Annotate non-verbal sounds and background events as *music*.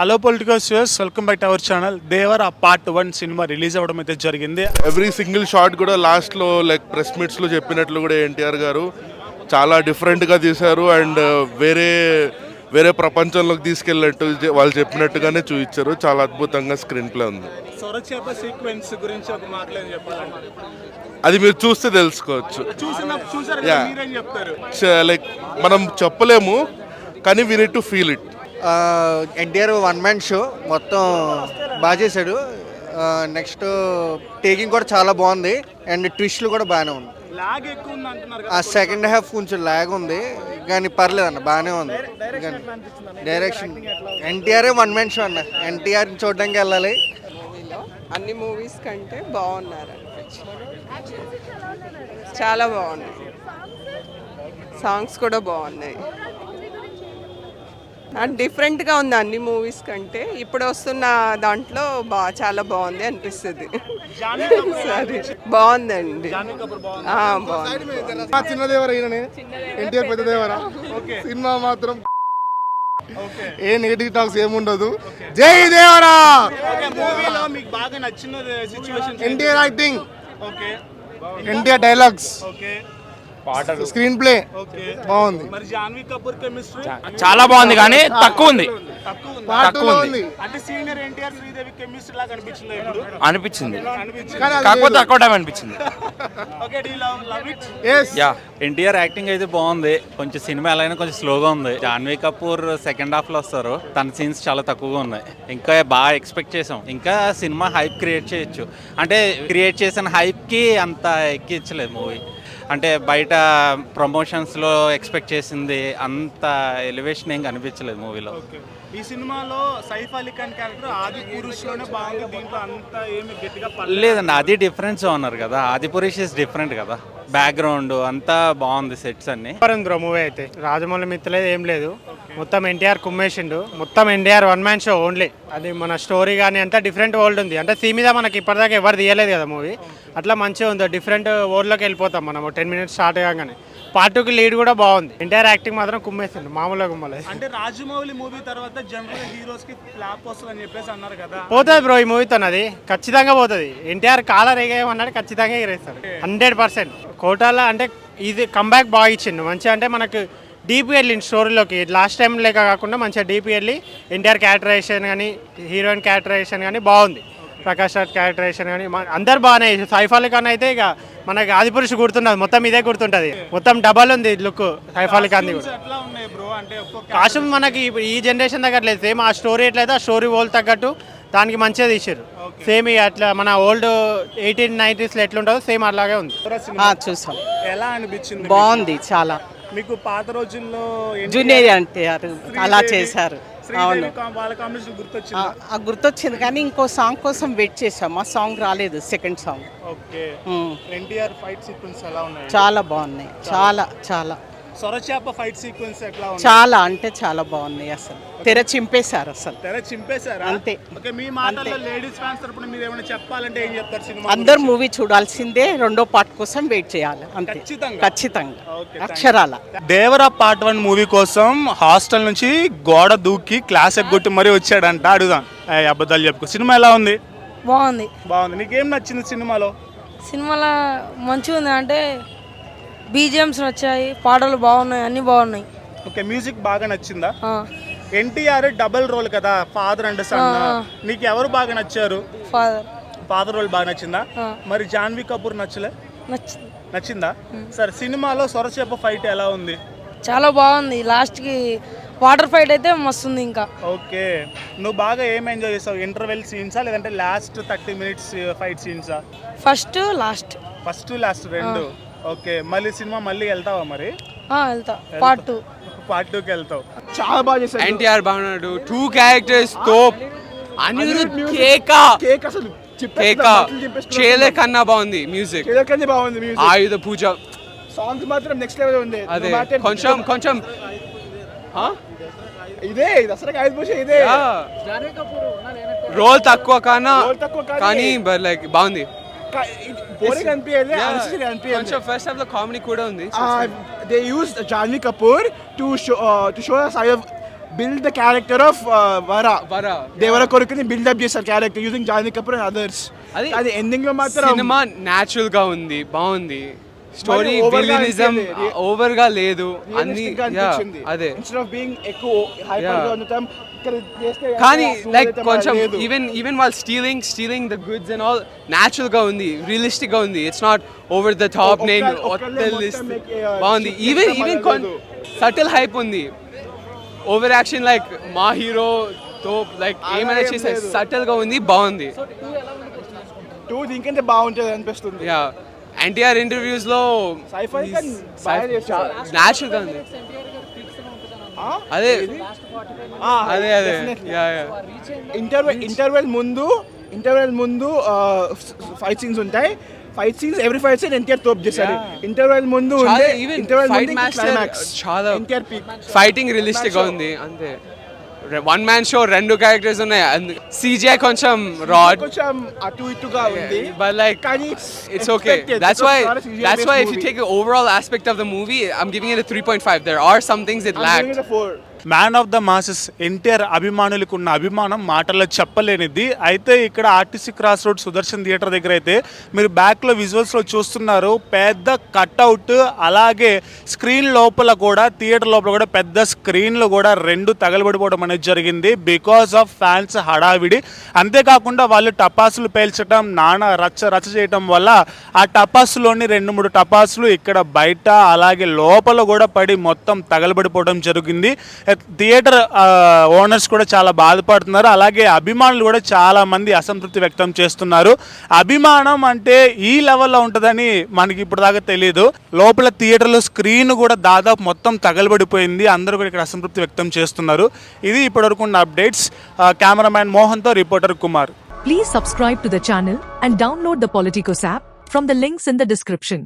Hello political viewers welcome back to our channel Devara ఆ part one cinema release అవ్వడం అయితే జరిగింది. Every single shot కూడా లాస్ట్లో లైక్ ప్రెస్ మీట్స్లో చెప్పినట్లు కూడా ఎన్టీఆర్ గారు చాలా డిఫరెంట్గా తీశారు అండ్ వేరే వేరే ప్రపంచంలోకి తీసుకెళ్ళినట్టు జ- వాళ్ళు చెప్పినట్టుగానే చూపించారు. చాలా అద్భుతంగా స్క్రీన్ ప్లే ఉంది. సొరచేప సీక్వెన్స్ గురించి ఒక మాటలు చెప్పాలంటే. అది మీరు చూస్తే తెలుసుకోవచ్చు. చూసిన చూసారు Yeah. మీరేం చెప్తారు? లైక్ మనం చెప్పలేము కానీ we need to feel it NTR one man show మొత్తం బాగా చేశాడు. నెక్స్ట్ టేకింగ్ కూడా చాలా బాగుంది. అండ్ ట్విస్ట్లు కూడా బాగానే ఉంది లాగ్ ఎక్కువ ఉంది అంటున్నారు ఆ సెకండ్ హాఫ్ కొంచెం లాగ్ ఉంది. కానీ పర్లేదు అన్న బాగానే ఉంది. Direction NTR one man show అన్న. ఎన్టీఆర్ చూడడానికి వెళ్ళాలి. అన్ని మూవీస్ కంటే బాగున్నారు చాలా బాగున్నాయి. సాంగ్స్ కూడా బాగున్నాయి. డిఫరెంట్గా ఉంది అన్ని మూవీస్ కంటే. ఇప్పుడు వస్తున్న దాంట్లో బా చాలా బాగుంది అనిపిస్తుంది. సరే. బాగుందండి. బాగుంది. చిన్నదేవర ఎన్టీఆర్ పెద్దదేవర? సినిమా మాత్రం ఏ నెగిటివ్ టాక్స్ ఏముండదు జై దేవరా! మూవీలో మీకు బాగా నచ్చిన situation NTR acting okay. NTR dialogues okay screenplay okay. బాగుంది. మరి జాన్వీ కపూర్ కెమిస్ట్రీ? చాలా బాగుంది కానీ తక్కువ ఉంది. తక్కువ ఉంది. పార్ట్ తక్కువ ఉంది. ఉంది అంటే సీనియర్ ఎన్టీఆర్ శ్రీదేవి కెమిస్ట్రీ లాగా అనిపించింది ఇప్పుడు? కాకపోతే. తక్కువ టైం అనిపించింది. *laughs* Okay do love love it. Yes. Yeah. NTR acting అయితే బాగుంది. కొంచెం సినిమా ఎలా అయినా కొంచెం స్లోగా ఉంది. జాన్వీ కపూర్ సెకండ్ హాఫ్లో వస్తారు. తన సీన్స్ చాలా తక్కువగా ఉన్నాయి. ఇంకా బాగా ఎక్స్పెక్ట్ చేసాం. ఇంకా సినిమా హైప్ క్రియేట్ చేయొచ్చు. అంటే క్రియేట్ చేసిన హైప్కి అంత ఎక్కించలేదు మూవీ అంటే బయట ప్రమోషన్స్లో ఎక్స్పెక్ట్ చేసింది అంత ఎలివేషన్ ఏం కనిపించలేదు మూవీలో. ఈ సినిమాలో సైఫ్ అలీ ఖాన్ క్యారెక్టర్ ఆది పురుష్లోనే బాగుంది దీంట్లో అంత ఏమి గట్టిగా లేదండి అది డిఫరెన్స్ ఉన్నారు కదా. ఆది పురుష్ ఇస్ డిఫరెంట్ కదా. బ్యాక్గ్రౌండ్ అంతా బాగుంది సెట్స్ అన్ని. బ్రో మూవీ అయితే. రాజమౌళి మిత్తలేదు ఏం లేదు. మొత్తం ఎన్టీఆర్ కుమ్మేసిండు. మొత్తం NTR one man show only అది మన స్టోరీ కానీ అంతా డిఫరెంట్ వరల్డ్ ఉంది. అంటే సీ మీద మనకి ఇప్పటిదాకా ఎవరు తీయలేదు కదా మూవీ అట్లా మంచిగా ఉంది. డిఫరెంట్ వరల్డ్లోకి వెళ్ళిపోతాం మనం. టెన్ మినిట్స్ స్టార్ట్ కాగానే. పార్ట్ టూకి లీడ్ కూడా బాగుంది. ఎన్టీఆర్ యాక్టింగ్ మాత్రం కుమ్మేసిండు. మామూలుగా కుమ్మలేదు. అంటే రాజమౌళి మూవీ తర్వాత జనరల్ హీరోస్కి ఫ్లాప్ వస్తుంది అని చెప్పేసి అన్నారు కదా. పోతుంది బ్రో ఈ మూవీతో అది. ఖచ్చితంగా పోతుంది. ఎన్టీఆర్ కాలర్ ఎగేయమన్నాడు ఖచ్చితంగా ఎగరేస్తాడు. హండ్రెడ్ పర్సెంట్ కోటాలో అంటే ఇది కంబ్యాక్ బాగా ఇచ్చిండు. మంచిగా అంటే మనకు డీపీ వెళ్ళింది స్టోరీలోకి లాస్ట్ టైం లేక కాకుండా మంచిగా డీపీ వెళ్ళి ఎన్టీఆర్ క్యారెక్టరైజేషన్ కానీ హీరోయిన్ క్యారెక్టరైజేషన్ కానీ బాగుంది. ప్రకాష్ రాజ్ క్యారెక్టరైజేషన్ కానీ అందరు బాగానే చేశారు. సైఫ్ అలీ ఖాన్ అయితే ఇక మనకి ఆదిపురుషు గుర్తున్నది. మొత్తం ఇదే గుర్తుంటుంది. మొత్తం డబల్ ఉంది లుక్ సైఫ్ అలీ ఖాన్ కాస్ట్యూమ్ మనకి ఈ జనరేషన్ దగ్గర లేదు. సేమ్ ఆ స్టోరీ ఎట్లయితే ఆ స్టోరీ ఓల్డ్ తగ్గట్టు దానికి మంచిగా తీసారు సేమ్ ఇక అట్లా మన ఓల్డ్ ఎయిటీన్ నైన్టీస్లో ఎట్లుంటుందో సేమ్ అలాగే ఉంది. ఆ, చూసాం. ఎలా అనిపించింది బాగుంది చాలా. మీకు పాత రోజుల్లో జూనియర్ ఎన్టీఆర్ అలా చేశారు. అవును. గుర్తొచ్చింది? కానీ ఇంకో సాంగ్ కోసం వెయిట్ చేసాం ఆ సాంగ్ రాలేదు సెకండ్ సాంగ్. ఓకే. మ్మ్. ఎన్టీఆర్ ఫైట్ సీక్వెన్స్ ఎలా ఉన్నాయి. చాలా బాగున్నాయి. చాలా చాలా. సొరచేప ఫైట్ సీక్వెన్స్ ఎట్లా చాలా అంటే చాలా బాగున్నాయి అసలు. తెర చింపేశారు అసలు. తెర చింపేశారా? అంతే. ఓకే మీ మాటల్లో లేడీస్ ఫ్యాన్స్ తరపున మీరు ఏమైనా చెప్పాలంటే ఏం చెప్తారు సినిమా అందరు మూవీ చూడాల్సిందే రెండో పార్ట్ కోసం వెయిట్ చేయాలి అంతే. ఖచ్చితంగా. ఖచ్చితంగా. అక్షరాల. దేవరా పార్ట్ వన్ మూవీ కోసం హాస్టల్ నుంచి గోడ దూకి క్లాస్ ఎగ్గొట్టి మరీ వచ్చాడంట. అడుగుదాం. ఏయ్, అబద్ధాలు చెప్పుకో. సినిమా ఎలా ఉంది? బాగుంది. బాగుంది. నీకేం నచ్చింది సినిమాలో? సినిమాలో మంచిగా ఉంది అంటే బీజిఎమ్స్ వచ్చాయి పాటలు బాగున్నాయి అన్నీ బాగున్నాయి. ఓకే మ్యూజిక్ బాగా నచ్చిందా? ఎన్టీఆర్ డబల్ రోల్ కదా ఫాదర్ అండ్ సన్. నీకు ఎవరు బాగా నచ్చారు? ఫాదర్ ఫాదర్ రోల్ బాగా నచ్చిందా. మరి జాన్వీ కపూర్ నచ్చలే? నచ్చింది. నచ్చిందా? సరే సినిమాలో సొరచేప ఫైట్ ఎలా ఉంది? చాలా బాగుంది. లాస్ట్కి వాటర్ ఫైట్ అయితే మస్తు ఉంది ఇంకా. ఓకే. నువ్వు బాగా ఏం ఎంజాయ్ చేసావు? ఇంటర్వెల్ సీన్సా లేదంటే లాస్ట్ థర్టీ మినిట్స్ ఫైట్ సీన్సా ఫస్ట్ లాస్ట్ ఫస్ట్ లాస్ట్ రెండు. ఓకే మళ్ళీ సినిమా మళ్ళీ వెళ్తావా మరి? వెళ్తా. పార్ట్ టూ పార్ట్ టూకి వెళ్తావు. చాలా బాగా చేశారు ఎన్టీఆర్ బాగున్నాడు. Two characters తోప్. అనిరుద్ కేక. కేక్ అసలు కేక. చేలే కన్నా బాగుంది మ్యూజిక్ కేక్ బాగుంది మ్యూజిక్ ఆయుధ పూజ. సాంగ్స్ మాత్రం నెక్స్ట్ లెవెల్ ఉంది. అదే. కొంచెం కొంచెం. ఆ? ఇదే దసరా ఐదు పూజ ఇదే. రోల్ తక్కువ కానా కానీ- లైక్ బాగుంది. Boring అనిపించలే Yeah. అనిపించలే అనిపించలే కొంచెం ఫస్ట్ హాఫ్లో కామెడీ కూడా ఉంది. Kapoor to show uh, to show a side of build the character of Vara Vara. Devara కొడుకుని బిల్డప్ చేశారు character using Janhvi Kapoor and others అది- అది ఎండింగ్లో మాత్రం సినిమా న్యాచురల్గా ఉంది బాగుంది. Story villainism. ఓవర్గా లేదు అన్ని అదే. కానీ లైక్ కొంచెం. ఈవెన్ ఈవెన్ వాళ్ళు stealing stealing the goods and all న్యాచురల్గా ఉంది రియలిస్టిక్గా ఉంది it's not over the top నేను uh, బాగుంది. Even even. సటిల్ హైప్ ఉంది. ఓవర్ యాక్షన్ లైక్ మా హీరో తో లైక్ ఏమైనా ఏం చేసే. సటిల్గా ఉంది బాగుంది. టూ దీనికంటే బాగుంటుంది అనిపిస్తుంది. యా ఎన్టీఆర్ ఇంటర్వ్యూస్లో ఉంది అదే. ఆ, అదే అదే. definitely. Yeah yeah interval interval ముందు ఇంటర్వెల్ ముందు ఫైట్ సీన్స్ ఉంటాయి. Fight scenes every fight scene NTR తోపు చేశారు ఇంటర్వెల్ ముందు ఇంటర్వెల్ ఫైటింగ్ రియలిస్టిక్గా ఉంది అంతే. వన్ మ్యాన్ షో రెండు క్యారెక్టర్స్ ఉన్నాయి సీజీఐ కొంచెం రాడ్ కొంచెం అటు ఇటుగా ఉంది but like కానీ it's okay that's why that's why if you take the overall aspect of the movie i'm giving it a 3.5 there are some things it lacked four man of the masses NTR అభిమానులకు ఉన్న అభిమానం మాటల్లో చెప్పలేనిది. అయితే ఇక్కడ RTC cross road Sudarshan theatre దగ్గర అయితే మీరు బ్యాక్లో విజువల్స్లో చూస్తున్నారు. పెద్ద కట్అవుట్ అలాగే స్క్రీన్ లోపల కూడా థియేటర్ లోపల కూడా పెద్ద స్క్రీన్లు కూడా రెండు తగలబడిపోవడం అనేది జరిగింది. బికాస్ ఆఫ్ ఫ్యాన్స్ హడావిడి. అంతేకాకుండా వాళ్ళు టపాసులు పేల్చడం నానా రచ్చ రచ్చ చేయటం వల్ల ఆ టపాసులోని రెండు మూడు టపాసులు ఇక్కడ బయట అలాగే లోపల కూడా పడి మొత్తం తగలబడిపోవడం జరిగింది. థియేటర్ ఓనర్స్ కూడా చాలా బాధపడుతున్నారు. అలాగే అభిమానులు కూడా చాలా మంది అసంతృప్తి వ్యక్తం చేస్తున్నారు. అభిమానం అంటే ఈ లెవెల్లో ఉంటుందని మనకి ఇప్పుడు దాకా తెలియదు లోపల థియేటర్లో స్క్రీన్ కూడా దాదాపు మొత్తం తగలబడిపోయింది. అందరూ కూడా ఇక్కడ అసంతృప్తి వ్యక్తం చేస్తున్నారు. ఇది ఇప్పటివరకు ఉన్న updates. Cameraman మోహన్తో reporter Kumar. Please subscribe to the channel and download the Politicos app from the links in the description